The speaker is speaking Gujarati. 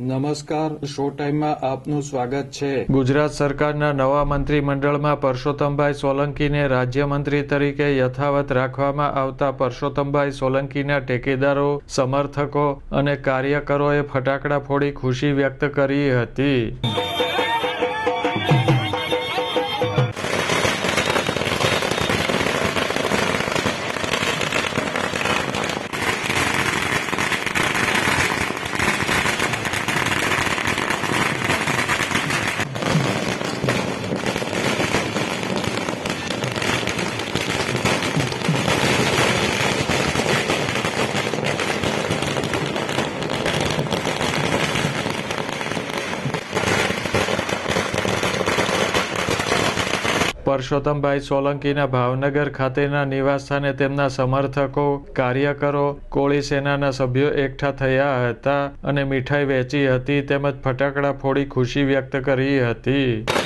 નમસ્કાર, શો ટાઈમમાં આપનું સ્વાગત છે. ગુજરાત સરકારના નવા મંત્રીમંડળમાં પરસોત્તમભાઈ સોલંકીને રાજ્યમંત્રી તરીકે યથાવત રાખવામાં આવતા પરસોત્તમભાઈ સોલંકીના ટેકેદારો, સમર્થકો અને કાર્યકરોએ ફટાકડા ફોડી ખુશી વ્યક્ત કરી હતી. પરસોત્તમભાઈ સોલંકીના ભાવનગર ખાતેના નિવાસસ્થાને તેમના સમર્થકો, કાર્યકરો, કોળી સેનાના સભ્યો એકઠા થયા હતા અને મીઠાઈ વહેંચી હતી તેમજ ફટાકડા ફોડી ખુશી વ્યક્ત કરી હતી.